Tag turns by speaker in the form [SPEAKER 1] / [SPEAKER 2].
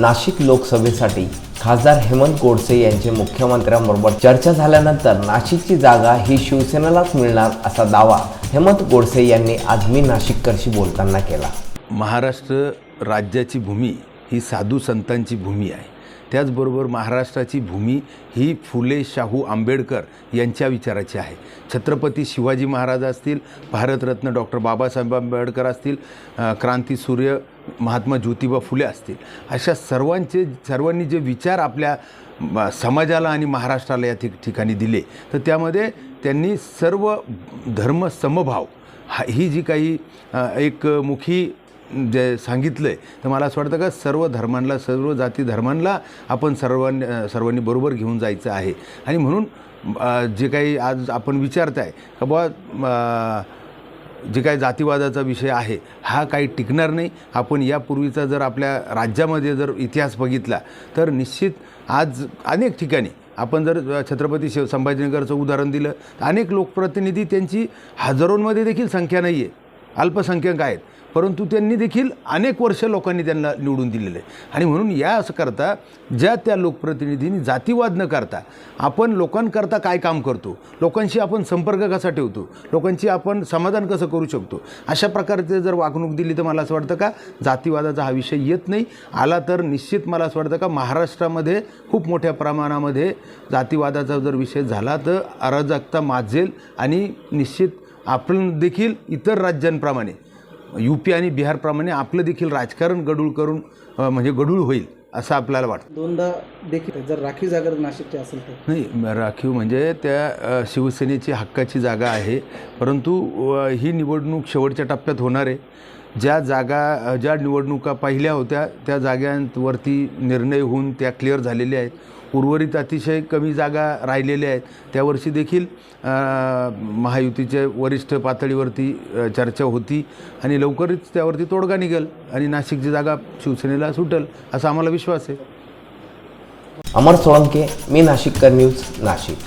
[SPEAKER 1] नाशिक लोकसभेसाठी खासदार हेमंत गोडसे यांचे मुख्यमंत्र्यांबरोबर चर्चा झाल्यानंतर नाशिकची जागा ही शिवसेनेलाच मिळणार असा दावा हेमंत गोडसे यांनी आज मी नाशिककरशी बोलताना केला.
[SPEAKER 2] महाराष्ट्र राज्याची भूमी ही साधू संतांची भूमी आहे. त्याचबरोबर महाराष्ट्राची भूमी ही फुले शाहू आंबेडकर यांच्या विचाराची आहे. छत्रपती शिवाजी महाराज असतील भारतरत्न डॉक्टर बाबासाहेब आंबेडकर असतील क्रांती क्रांतीसूर्य महात्मा ज्योतिबा फुले असतील अशा सर्वांचे सर्वांनी जे विचार आपल्या समाजाला आणि महाराष्ट्राला या ठिक ठिकाणी दिले तर त्यामध्ये त्यांनी सर्व धर्म समभाव हा ही जी काही एक मुखी जे सांगितलं आहे तर मला असं वाटतं का सर्व धर्मांना सर्व जाती धर्मांना आपण सर्वांनी सर्वांनी बरोबर घेऊन जायचं आहे. आणि म्हणून जे काही आज आपण विचारताय का बुवा जे काही जातीवादाचा विषय आहे हा काही टिकणार नाही. आपण यापूर्वीचा जर आपल्या राज्यामध्ये जर इतिहास बघितला तर निश्चित आज अनेक ठिकाणी आपण जर छत्रपती शिव संभाजीनगरचं उदाहरण दिलं तर अनेक लोकप्रतिनिधी त्यांची हजारोंमध्ये देखील संख्या नाही आहे अल्पसंख्याक आहेत. परंतु त्यांनी देखील अनेक वर्ष लोकांनी त्यांना निवडून दिलेलं. आहे आणि म्हणून या असं करता ज्या त्या लोकप्रतिनिधींनी जातीवाद न करता आपण लोकांकरता काय काम करतो लोकांशी आपण संपर्क कसा ठेवतो लोकांची आपण समाधान कसं करू शकतो अशा प्रकारचे जर वागणूक दिली तर मला असं वाटतं का जातीवादाचा हा विषय येत नाही. आला तर निश्चित मला असं वाटतं का महाराष्ट्रामध्ये खूप मोठ्या प्रमाणामध्ये जातीवादाचा जर विषय झाला तर अराजकता माजेल आणि निश्चित आपण देखील इतर राज्यांप्रमाणे यू पी आणि बिहारप्रमाणे आपलं देखील राजकारण गडूळ करून म्हणजे गडूळ होईल असं आपल्याला वाटतं.
[SPEAKER 3] दोनदा देखील जर राखीव जागा नाशिकची असेल तर?
[SPEAKER 2] नाही राखीव म्हणजे त्या शिवसेनेची हक्काची जागा आहे. परंतु ही निवडणूक शेवटच्या टप्प्यात होणार आहे. ज्या जागा ज्या निवडणुका पहिल्या होत्या त्या जागांवरती निर्णय होऊन त्या क्लिअर झालेल्या आहेत. उर्वरित अतिशय कमी जागा राहिलेल्या आहेत. त्यावर्षी देखील महायुतीच्या वरिष्ठ पातळीवरती चर्चा होती आणि लवकरच त्यावरती तोडगा निघेल आणि नाशिकची जागा शिवसेनेला सुटेल असा आम्हाला विश्वास आहे.
[SPEAKER 1] अमर सोळंके मी नाशिककर न्यूज नाशिक.